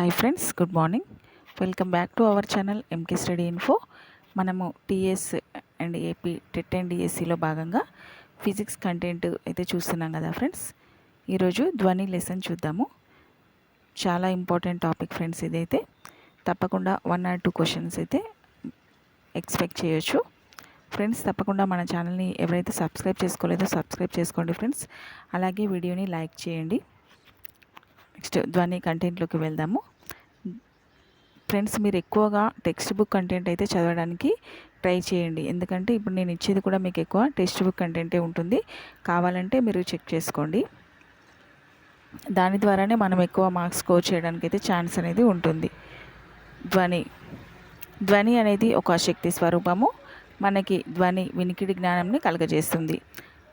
Hi friends good morning welcome back to our channel MK study info మనము TS and AP TET and డిఎస్సిలో భాగంగా physics content అయితే చూస్తున్నాం కదా friends ఈరోజు ధ్వని లెసన్ చూద్దాము. చాలా ఇంపార్టెంట్ టాపిక్ ఫ్రెండ్స్ ఇదైతే. తప్పకుండా వన్ ఆర్ టూ క్వశ్చన్స్ అయితే ఎక్స్పెక్ట్ చేయొచ్చు. ఫ్రెండ్స్ తప్పకుండా మన ఛానల్ని ఎవరైతే సబ్స్క్రైబ్ చేసుకోలేదో సబ్స్క్రైబ్ చేసుకోండి ఫ్రెండ్స్ అలాగే వీడియోని లైక్ చేయండి. నెక్స్ట్ ధ్వని కంటెంట్లోకి వెళ్దాము. ఫ్రెండ్స్ మీరు ఎక్కువగా టెక్స్ట్ బుక్ కంటెంట్ అయితే చదవడానికి ట్రై చేయండి. ఎందుకంటే ఇప్పుడు నేను ఇచ్చేది కూడా మీకు ఎక్కువ టెక్స్ట్ బుక్ కంటెంటే ఉంటుంది. కావాలంటే మీరు చెక్ చేసుకోండి. దాని ద్వారానే మనం ఎక్కువ మార్క్స్ స్కోర్ చేయడానికి అయితే ఛాన్స్ అనేది ఉంటుంది. ధ్వని. ధ్వని అనేది ఒక శక్తి స్వరూపము. మనకి ధ్వని వినికిడి జ్ఞానంని కలగజేస్తుంది.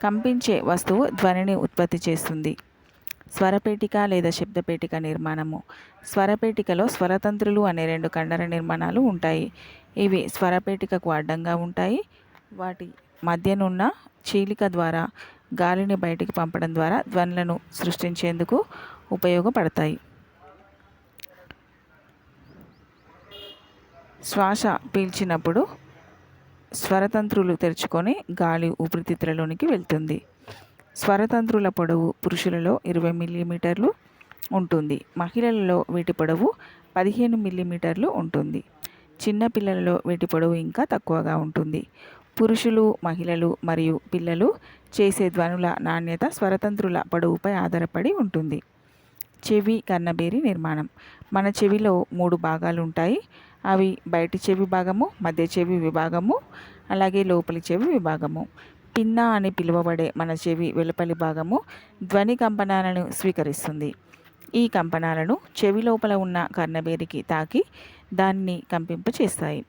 కంపించే వస్తువు ధ్వనిని ఉత్పత్తి చేస్తుంది. స్వరపేటిక లేదా శబ్దపేటిక నిర్మాణము. స్వరపేటికలో స్వరతంత్రులు అనే రెండు కండర నిర్మాణాలు ఉంటాయి. ఇవి స్వరపేటికకు అడ్డంగా ఉంటాయి. వాటి మధ్యనున్న చీలిక ద్వారా గాలిని బయటికి పంపడం ద్వారా ధ్వనులను సృష్టించేందుకు ఉపయోగపడతాయి. శ్వాస పీల్చినప్పుడు స్వరతంత్రులు తెరుచుకొని గాలి ఊపిరితిత్తులలోనికి వెళ్తుంది. స్వరతంత్రుల పొడవు పురుషులలో ఇరవై మిల్లీమీటర్లు ఉంటుంది. మహిళలలో వీటి పొడవు పదిహేను మిల్లీమీటర్లు ఉంటుంది. చిన్నపిల్లలలో వీటి పొడవు ఇంకా తక్కువగా ఉంటుంది. పురుషులు మహిళలు మరియు పిల్లలు చేసే ధ్వనుల నాణ్యత స్వరతంత్రుల పొడవుపై ఆధారపడి ఉంటుంది. చెవి కన్నబేరి నిర్మాణం. మన చెవిలో మూడు భాగాలు ఉంటాయి. అవి బయటి చెవి భాగము మధ్య చెవి విభాగము అలాగే లోపలి చెవి విభాగము. పిన్నా అని పిలువబడే మన చెవి వెలుపలి భాగము ధ్వని కంపనాలను స్వీకరిస్తుంది. ఈ కంపనాలను చెవి లోపల ఉన్న కర్ణబేరికి తాకి దాన్ని కంపింపచేస్తాయి.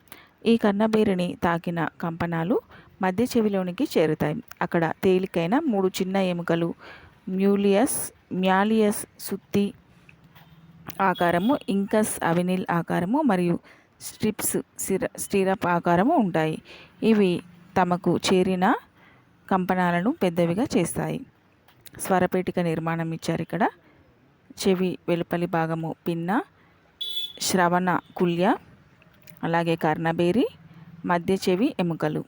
ఈ కర్ణబేరిని తాకిన కంపనాలు మధ్య చెవిలోనికి చేరుతాయి. అక్కడ తేలికైన మూడు చిన్న ఎముకలు మ్యూలియస్ మ్యాలియస్ సుత్తి ఆకారము ఇంకస్ అవినిల్ ఆకారము మరియు స్ట్రిప్స్ సిర స్టిరప్ ఆకారము ఉంటాయి. ఇవి తమకు చేరిన కంపనాలను పెద్దవిగా చేస్తాయి. స్వరపేటిక నిర్మాణం ఇచ్చారు ఇక్కడ. చెవి వెలుపలి భాగము పిన్న శ్రవణ కుల్య అలాగే కర్ణబేరి మధ్య చెవి ఎముకలు.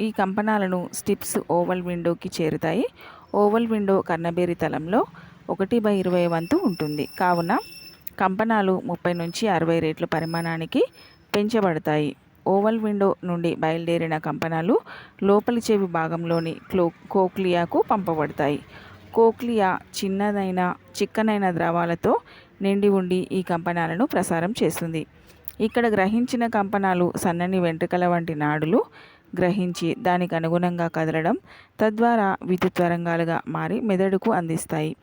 ఈ కంపనాలను స్టిప్స్ ఓవల్ విండోకి చేరుతాయి. ఓవల్ విండో కర్ణబేరి తలంలో ఒకటి బై ఇరవై వంతు ఉంటుంది. కావున కంపనాలు ముప్పై నుంచి అరవై రేట్ల పరిమాణానికి పెంచబడతాయి. ఓవల్ విండో నుండి బయలుదేరిన కంపనాలు లోపలి చెవి భాగంలోని క్లో కోక్లియాకు పంపబడతాయి. కోక్లియా చిన్నదైన చిక్కనైన ద్రవాలతో నిండి ఉండి ఈ కంపనాలను ప్రసారం చేస్తుంది. ఇక్కడ గ్రహించిన కంపనాలు సన్నని వెంట్రుకల వంటి నాడులు గ్రహించి దానికి అనుగుణంగా కదలడం తద్వారా విద్యుత్ తరంగాలుగా మారి మెదడుకు అందిస్తాయి.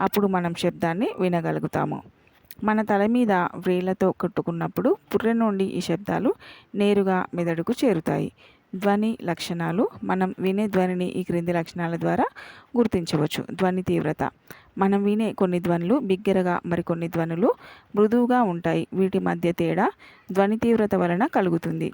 అప్పుడు మనం శబ్దాన్ని వినగలుగుతాము. మన తల మీద వ్రేళ్ళతో కొట్టుకున్నప్పుడు పుర్రె నుండి ఈ శబ్దాలు నేరుగా మెదడుకు చేరుతాయి. ధ్వని లక్షణాలు మనం వినే ధ్వనిని ఈ క్రింది లక్షణాల ద్వారా గుర్తించవచ్చు. ధ్వని తీవ్రత. మనం వినే కొన్ని ధ్వనులు బిగ్గరగా మరికొన్ని ధ్వనులు మృదువుగా ఉంటాయి. వీటి మధ్య తేడా ధ్వని తీవ్రత వలన కలుగుతుంది.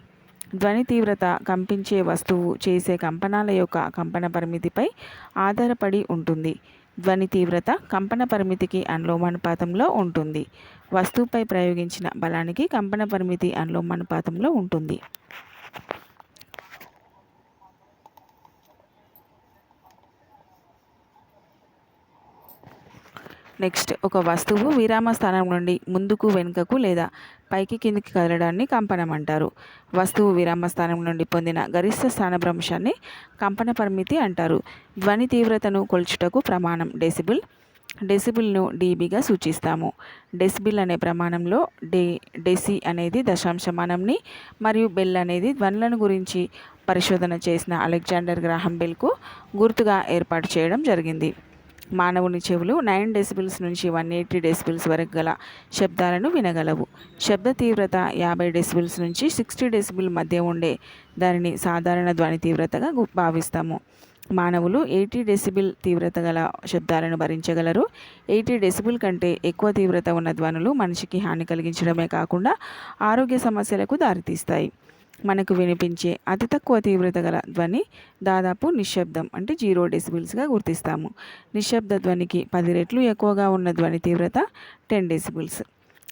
ధ్వని తీవ్రత కంపించే వస్తువు చేసే కంపనాల యొక్క కంపన పరిమితిపై ఆధారపడి ఉంటుంది. ధ్వని తీవ్రత కంపన పరిమితికి అనులోమానుపాతంలో ఉంటుంది. వస్తువుపై ప్రయోగించిన బలానికి కంపన పరిమితి అనులోమానుపాతంలో ఉంటుంది. నెక్స్ట్ ఒక వస్తువు విరామ స్థానం నుండి ముందుకు వెనుకకు లేదా పైకి కిందికి కదలడాన్ని కంపనం అంటారు. వస్తువు విరామ స్థానం నుండి పొందిన గరిష్ట స్థానభ్రంశాన్ని కంపన పరిమితి అంటారు. ధ్వని తీవ్రతను కొల్చుటకు ప్రమాణం డెసిబిల్. డెసిబిల్ను డీబీగా సూచిస్తాము. డెసిబిల్ అనే ప్రమాణంలో డే డెసి అనేది దశాంశమానంని మరియు బెల్ అనేది ధ్వనులను గురించి పరిశోధన చేసిన అలెగ్జాండర్ గ్రాహం బెల్కు గుర్తుగా ఏర్పాటు చేయడం జరిగింది. మానవుని చెవులు నైన్ డెసిబిల్స్ నుంచి వన్ ఎయిటీ డెసిబిల్స్ వరకు గల శబ్దాలను వినగలవు. శబ్ద తీవ్రత యాభై డెసిబిల్స్ నుంచి సిక్స్టీ డెసిబిల్ మధ్య ఉండే దానిని సాధారణ ధ్వని తీవ్రతగా భావిస్తాము. మానవులు ఎయిటీ డెసిబిల్ తీవ్రత గల శబ్దాలను భరించగలరు. ఎయిటీ డెసిబిల్ కంటే ఎక్కువ తీవ్రత ఉన్న ధ్వనులు మనిషికి హాని కలిగించడమే కాకుండా ఆరోగ్య సమస్యలకు దారితీస్తాయి. మనకు వినిపించే అతి తక్కువ తీవ్రత గల ధ్వని దాదాపు నిశ్శబ్దం అంటే జీరో డెసిబిల్స్గా గుర్తిస్తాము. నిశ్శబ్ద ధ్వనికి పది రెట్లు ఎక్కువగా ఉన్న ధ్వని తీవ్రత టెన్ డెసిబిల్స్.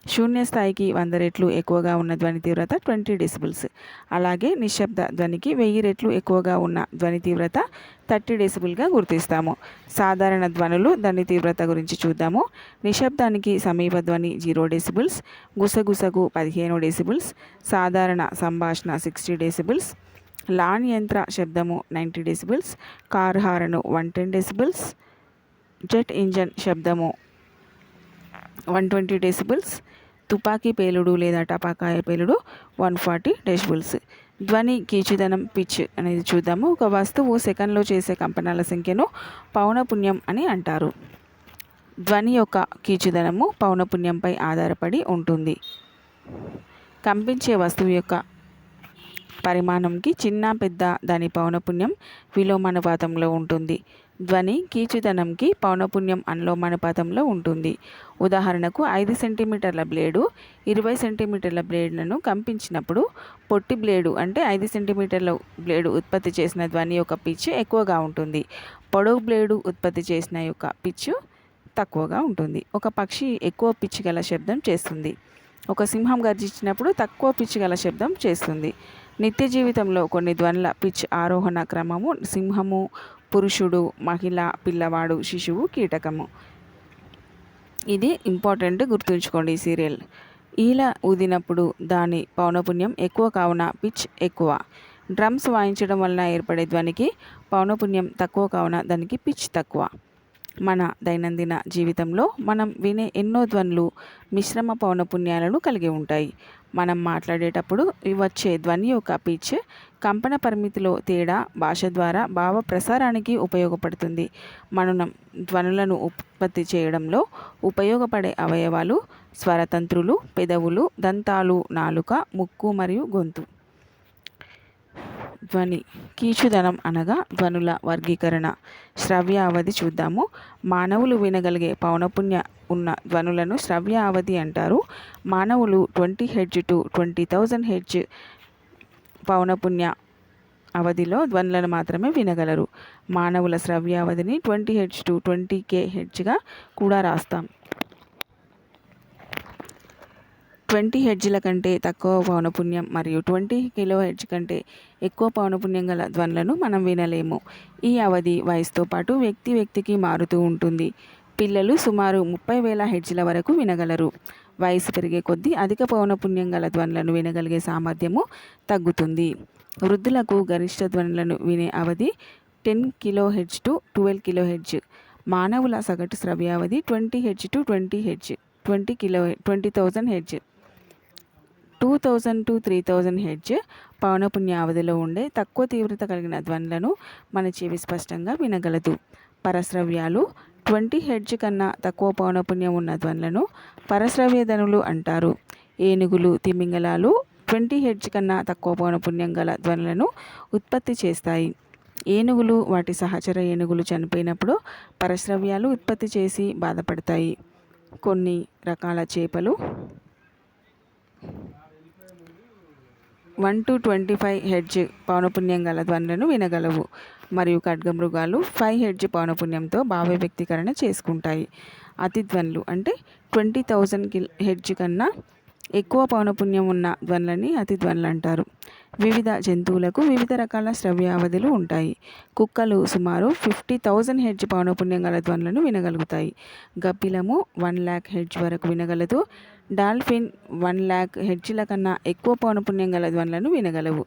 శూన్య స్థాయికి వంద రెట్లు ఎక్కువగా ఉన్న ధ్వని తీవ్రత ట్వంటీ డెసిబుల్స్. అలాగే నిశ్శబ్ద ధ్వనికి వెయ్యి రెట్లు ఎక్కువగా ఉన్న ధ్వని తీవ్రత థర్టీ డెసిబుల్గా గుర్తిస్తాము. సాధారణ ధ్వనులు ధ్వని తీవ్రత గురించి చూద్దాము. నిశ్శబ్దానికి సమీప ధ్వని జీరో డెసిబుల్స్ గుసగుసకు పదిహేను డెసిబుల్స్ సాధారణ సంభాషణ సిక్స్టీ డెసిబుల్స్ లాన్ యంత్ర శబ్దము ninety decibels car horn one ten decibels jet engine శబ్దము వన్ ట్వంటీ డెసిబుల్స్ తుపాకీ పేలుడు లేదా టపాకాయ పేలుడు వన్ ఫార్టీ డెసిబుల్స్ ధ్వని కీచుదనం పిచ్ అనేది చూద్దాము. ఒక వస్తువు సెకండ్లో చేసే కంపనాల సంఖ్యను పౌనపుణ్యం అని అంటారు. ధ్వని యొక్క కీచుదనము పౌనపుణ్యంపై ఆధారపడి ఉంటుంది. కంపించే వస్తువు యొక్క పరిమాణంకి చిన్న పెద్ద దాని పౌనపుణ్యం విలోమానుపాతంలో ఉంటుంది. ధ్వని కీచుదనంకి పౌనపుణ్యం అనులోమానుపాతంలో ఉంటుంది. ఉదాహరణకు ఐదు సెంటీమీటర్ల బ్లేడు ఇరవై సెంటీమీటర్ల బ్లేడ్లను కంపించినప్పుడు పొట్టి బ్లేడు అంటే ఐదు సెంటీమీటర్ల బ్లేడు ఉత్పత్తి చేసిన ధ్వని యొక్క పిచ్ ఎక్కువగా ఉంటుంది. పొడవు బ్లేడు ఉత్పత్తి చేసిన యొక్క పిచ్చు తక్కువగా ఉంటుంది. ఒక పక్షి ఎక్కువ పిచ్చి గల శబ్దం చేస్తుంది. ఒక సింహం గర్జించినప్పుడు తక్కువ పిచ్చి గల శబ్దం చేస్తుంది. నిత్య జీవితంలో కొన్ని ధ్వనుల పిచ్ ఆరోహణ క్రమము సింహము పురుషుడు మహిళ పిల్లవాడు శిశువు కీటకము. ఇది ఇంపార్టెంట్ గుర్తుంచుకోండి ఈ సీరియల్. ఈల ఊదినప్పుడు దాని పౌనపుణ్యం ఎక్కువ కావున పిచ్ ఎక్కువ. డ్రమ్స్ వాయించడం వలన ఏర్పడే ధ్వనికి పౌనపుణ్యం తక్కువ కావున దానికి పిచ్ తక్కువ. మన దైనందిన జీవితంలో మనం వినే ఎన్నో ధ్వనులు మిశ్రమ పౌనపుణ్యాలను కలిగి ఉంటాయి. మనం మాట్లాడేటప్పుడు వచ్చే ధ్వని యొక్క పిచ్ కంపన పరిమితిలో తేడా భాష ద్వారా భావ ప్రసారానికి ఉపయోగపడుతుంది. మనం ధ్వనులను ఉత్పత్తి చేయడంలో ఉపయోగపడే అవయవాలు స్వరతంత్రులు పెదవులు దంతాలు నాలుక ముక్కు మరియు గొంతు. ధ్వని కీచుదనం అనగా ధ్వనుల వర్గీకరణ. శ్రవ్య అవధి చూద్దాము. మానవులు వినగలిగే పౌనపుణ్య ఉన్న ధ్వనులను శ్రవ్య అవధి అంటారు. మానవులు twenty hertz to twenty thousand hertz పౌనపుణ్య అవధిలో ధ్వనులను మాత్రమే వినగలరు. మానవుల శ్రవ్య అవధిని twenty hertz to twenty K హెడ్జ్గా కూడా రాస్తాం. ట్వంటీ హెడ్జ్ల కంటే తక్కువ పౌనపుణ్యం మరియు ట్వంటీ కిలో హెడ్జ్ కంటే ఎక్కువ పౌనపుణ్యం గల ధ్వనులను మనం వినలేము. ఈ అవధి వయసుతో పాటు వ్యక్తి వ్యక్తికి మారుతూ ఉంటుంది. పిల్లలు సుమారు ముప్పై వేల హెడ్జ్ల వరకు వినగలరు. వయసు పెరిగే కొద్దీ అధిక పౌనపుణ్యం గల ధ్వనులను వినగలిగే సామర్థ్యము తగ్గుతుంది. వృద్ధులకు గరిష్ట ధ్వనులను వినే అవధి ten kilo hertz to twelve kilo hertz మానవుల సగటు శ్రవ్యావధి twenty hertz to twenty hertz twenty kilo twenty thousand hertz two thousand to three thousand hertz పౌనపుణ్య అవధిలో ఉండే తక్కువ తీవ్రత కలిగిన ధ్వనులను మన చెవి స్పష్టంగా వినగలదు. పరశ్రవ్యాలు ట్వంటీ హెడ్జ్ కన్నా తక్కువ పౌనపుణ్యం ఉన్న ధ్వనులను పరశ్రవ్య ధనులు అంటారు. ఏనుగులు తిమింగలాలు ట్వంటీ హెడ్జ్ కన్నా తక్కువ పౌనపుణ్యం గల ధ్వనులను ఉత్పత్తి చేస్తాయి. ఏనుగులు వాటి సహచర ఏనుగులు చనిపోయినప్పుడు పరశ్రవ్యాలు ఉత్పత్తి చేసి బాధపడతాయి. కొన్ని రకాల చేపలు one to twenty five hertz పౌనపుణ్యం గల ధ్వనులను వినగలవు. మరియు ఖడ్గమృగాలు ఫైవ్ హెడ్జ్ పౌనపుణ్యంతో భావ వ్యక్తీకరణ చేసుకుంటాయి. అతిధ్వనులు అంటే ట్వంటీ థౌజండ్ కిల్ హెడ్జ్ కన్నా ఎక్కువ పౌనపుణ్యం ఉన్న ధ్వనులని అతిధ్వనులు అంటారు. వివిధ జంతువులకు వివిధ రకాల శ్రవ్యావధులు ఉంటాయి. కుక్కలు సుమారు ఫిఫ్టీ థౌజండ్ హెడ్జ్ పౌనపుణ్యం గల ధ్వనులను వినగలుగుతాయి. గప్పిలము వన్ ల్యాక్ హెడ్జ్ వరకు వినగలదు. డాల్ఫిన్ వన్ ల్యాక్ హెడ్జ్ల కన్నా ఎక్కువ పౌనపుణ్యం గల ధ్వనులను వినగలవు.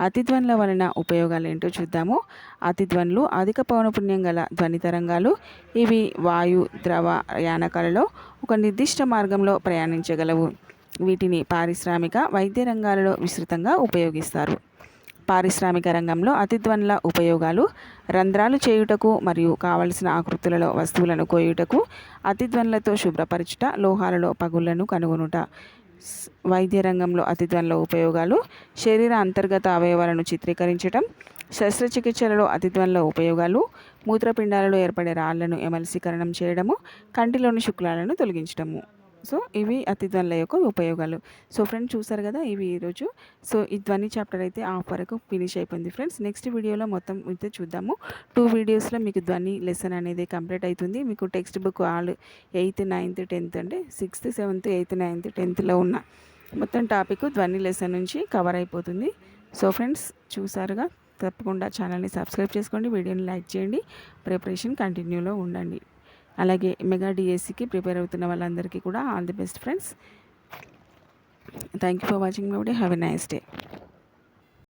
అతిధ్వనుల వలన ఉపయోగాలు ఏంటో చూద్దాము. అతిధ్వనులు అధిక పౌనపుణ్యం గల ధ్వని తరంగాలు. ఇవి వాయు ద్రవ యానకాలలో ఒక నిర్దిష్ట మార్గంలో ప్రయాణించగలవు. వీటిని పారిశ్రామిక వైద్య రంగాలలో విస్తృతంగా ఉపయోగిస్తారు. పారిశ్రామిక రంగంలో అతిధ్వనుల ఉపయోగాలు రంధ్రాలు చేయుటకు మరియు కావలసిన ఆకృతులలో వస్తువులను కోయుటకు అతిధ్వనులతో శుభ్రపరచుట లోహాలలో పగుళ్ళను కనుగొనుట. వైద్య రంగంలో అతిధ్వనుల ఉపయోగాలు శరీర అంతర్గత అవయవాలను చిత్రీకరించటం శస్త్రచికిత్సలలో అతిధ్వనుల ఉపయోగాలు మూత్రపిండాలలో ఏర్పడే రాళ్ళను ఎమల్సీకరణం చేయడము కంటిలోని శుక్లాలను తొలగించడము సో ఇవి అతి ధ్వనుల యొక్క ఉపయోగాలు. సో ఫ్రెండ్స్ చూసారు కదా ఇవి ఈరోజు. సో ఈ ధ్వని చాప్టర్ అయితే ఆఫ్ వరకు ఫినిష్ అయిపోయింది ఫ్రెండ్స్. నెక్స్ట్ వీడియోలో మొత్తం అయితే చూద్దాము. టూ వీడియోస్లో మీకు ధ్వని లెసన్ అనేది కంప్లీట్ అవుతుంది. మీకు text book all eighth ninth tenth అంటే సిక్స్త్ సెవెంత్ ఎయిత్ నైన్త్ టెన్త్లో ఉన్న మొత్తం టాపిక్ ధ్వని లెసన్ నుంచి కవర్ అయిపోతుంది. సో ఫ్రెండ్స్ చూసారుగా? తప్పకుండా ఛానల్ని సబ్స్క్రైబ్ చేసుకోండి. వీడియోని లైక్ చేయండి. ప్రిపరేషన్ కంటిన్యూలో ఉండండి. అలాగే మెగా డిఎస్సికి ప్రిపేర్ అవుతున్న వాళ్ళందరికీ కూడా all the best friends. Thank you for watching my video have a nice day